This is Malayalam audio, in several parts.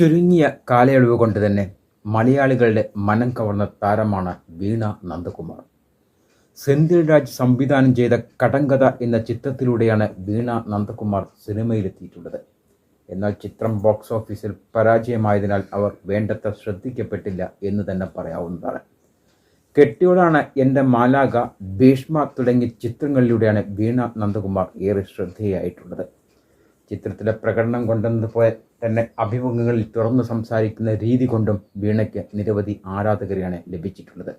ചുരുങ്ങിയ കാലയളവ് കൊണ്ട് തന്നെ മലയാളികളുടെ മനം കവർന്ന താരമാണ് വീണ നന്ദകുമാർ. സെന്തിൽ രാജ് സംവിധാനം ചെയ്ത കടങ്കഥ എന്ന ചിത്രത്തിലൂടെയാണ് വീണ നന്ദകുമാർ സിനിമയിലെത്തിയിട്ടുള്ളത്. എന്നാൽ ചിത്രം ബോക്സ് ഓഫീസിൽ പരാജയമായതിനാൽ അവർ വേണ്ടത്ര ശ്രദ്ധിക്കപ്പെട്ടില്ല എന്ന് തന്നെ പറയാവുന്നതാണ്. കെട്ടിയോടാണ് എന്റെ മാലാക ഭീഷ്മ തുടങ്ങിയ ചിത്രങ്ങളിലൂടെയാണ് വീണ നന്ദകുമാർ ഏറെ ശ്രദ്ധേയായിട്ടുള്ളത്. ചിത്രത്തിലെ പ്രകടനം കൊണ്ടെന്നതുപോലെ തന്നെ അഭിമുഖങ്ങളിൽ തുറന്നു സംസാരിക്കുന്ന രീതി കൊണ്ടും വീണയ്ക്ക് നിരവധി ആരാധകരെയാണ് ലഭിച്ചിട്ടുള്ളത്.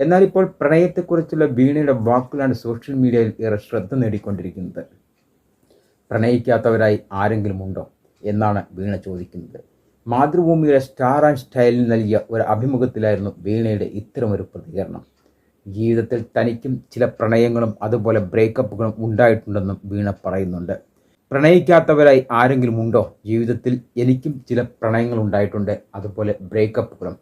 എന്നാൽ ഇപ്പോൾ പ്രണയത്തെക്കുറിച്ചുള്ള വീണയുടെ വാക്കുകളാണ് സോഷ്യൽ മീഡിയയിൽ ഏറെ ശ്രദ്ധ നേടിക്കൊണ്ടിരിക്കുന്നത്. പ്രണയിക്കാത്തവരായി ആരെങ്കിലും ഉണ്ടോ എന്നാണ് വീണ ചോദിക്കുന്നത്. മാതൃഭൂമിയുടെ സ്റ്റാർ ആൻഡ് സ്റ്റൈലിൽ നൽകിയ ഒരു അഭിമുഖത്തിലായിരുന്നു വീണയുടെ ഇത്തരമൊരു പ്രതികരണം. ജീവിതത്തിൽ തനിക്കും ചില പ്രണയങ്ങളും അതുപോലെ ബ്രേക്കപ്പുകളും ഉണ്ടായിട്ടുണ്ടെന്നും വീണ പറയുന്നുണ്ട്. പ്രണയിക്കാത്തവരായി ആരെങ്കിലും ഉണ്ടോ? ജീവിതത്തിൽ എനിക്കും ചില പ്രണയങ്ങൾ ഉണ്ടായിട്ടുണ്ട്. അതുപോലെ ബ്രേക്കപ്പുകളും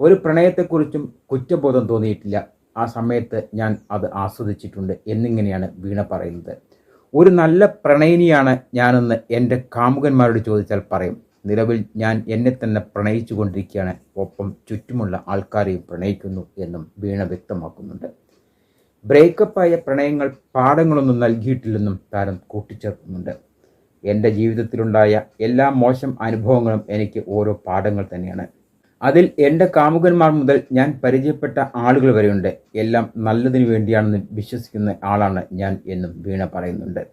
ഒരു പ്രണയത്തെക്കുറിച്ചും കുറ്റബോധം തോന്നിയിട്ടില്ല. ആ സമയത്ത് ഞാൻ അത് ആസ്വദിച്ചിട്ടുണ്ട് എന്നിങ്ങനെയാണ് വീണ പറയുന്നത്. ഒരു നല്ല പ്രണയിനിയാണ് ഞാനെന്ന് എന്റെ കാമുകന്മാരോട് ചോദിച്ചാൽ പറയും. നിലവിൽ ഞാൻ എന്നെ തന്നെ പ്രണയിച്ചു കൊണ്ടിരിക്കുകയാണ് ഒപ്പം ചുറ്റുമുള്ള ആൾക്കാരെയും പ്രണയിക്കുന്നു എന്നും വീണ വ്യക്തമാക്കുന്നുണ്ട്. ബ്രേക്കപ്പായ പ്രണയങ്ങൾ പാഠങ്ങളൊന്നും നൽകിയിട്ടില്ലെന്നും താരം കൂട്ടിച്ചേർക്കുന്നുണ്ട്. എന്റെ ജീവിതത്തിലുണ്ടായ എല്ലാ മോശം അനുഭവങ്ങളും എനിക്ക് ഓരോ പാഠങ്ങൾ തന്നെയാണ്. അതിൽ എന്റെ കാമുകന്മാർ മുതൽ ഞാൻ പരിചയപ്പെട്ട ആളുകൾ വരെയുണ്ട്. എല്ലാം നല്ലതിനു വേണ്ടിയാണെന്ന് വിശ്വസിക്കുന്ന ആളാണ് ഞാൻ എന്നും വീണ പറയുന്നുണ്ട്.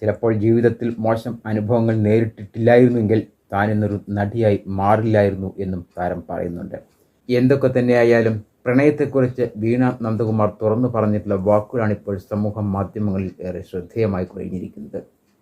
ചിലപ്പോൾ ജീവിതത്തിൽ മോശം അനുഭവങ്ങൾ നേരിട്ടിട്ടില്ലായിരുന്നെങ്കിൽ താൻ ഇന്നൊരു നടിയായി മാറില്ലായിരുന്നു എന്നും താരം പറയുന്നുണ്ട്. എന്തൊക്കെ തന്നെയായാലും പ്രണയത്തെക്കുറിച്ച് വീണ നന്ദകുമാർ തുറന്നു പറഞ്ഞിട്ടുള്ള വാക്കുകളാണ് ഇപ്പോൾ സമൂഹ മാധ്യമങ്ങളിൽ ഏറെ ശ്രദ്ധേയമായി കഴിഞ്ഞിരിക്കുന്നത്.